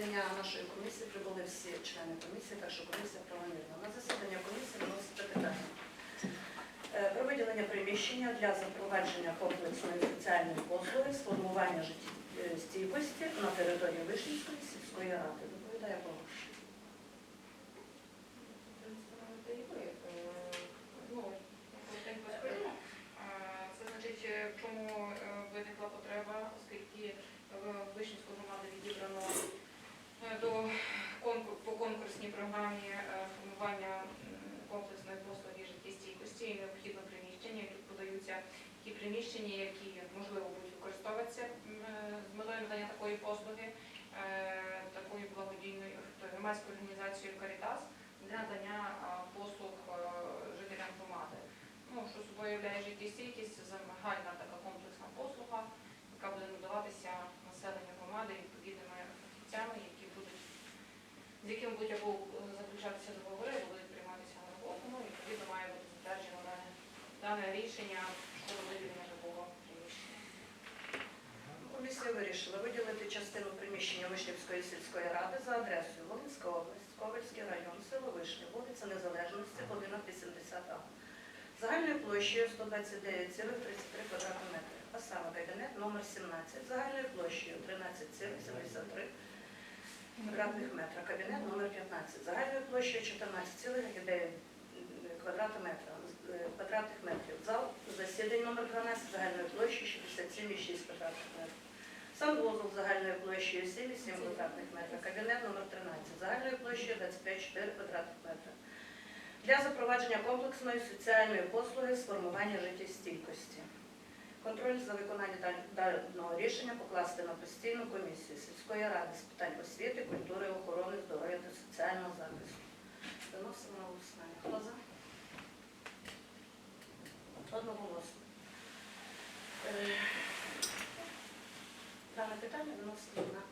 засідання нашої комісії прибули всі члени комісії, так що комісія правомірна. На засідання комісії виноситься питання е, про виділення приміщення для запровадження комплексної соціальної послуги, сформування життєстійкості на території Вишнівської сільської ради. Доповідає голова. Ті приміщення, які можливо будуть використовуватися е, з метою надання такої послуги, е, такою благодійною тобто громадською організацією Карітас для надання послуг е, жителям громади. Ну, що собою являє життєстійкість, загальна така комплексна послуга, яка буде надаватися населенню громади відповідними фахівцями, які будуть, з якими будуть або заключатися договори, будуть прийматися на роботу. Ну, відповідно, має бути затверджено дане, рішення виділення приміщення. Комісія вирішила виділити частину приміщення Вишнівської сільської ради за адресою Волинська область, Ковальський район, село Вишня, вулиця Незалежності, будинок 80А. Загальною площею 129,33 квадратних метри, а саме кабінет номер 17, загальною площею 13,73 квадратних метра, кабінет номер 15, загальною площею 14,9 квадратних метра, е, квадратних метрів, зал засідань номер 12, загальною площею 67,6 квадратних метрів. Санвузол загальною площею 7,7 квадратних метрів, кабінет номер 13, загальною площею 25,4 квадратних метра. Для запровадження комплексної соціальної послуги з формування життєстійкості. Контроль за виконання даного рішення покласти на постійну комісію сільської ради з питань освіти, культури, питання виносимо на.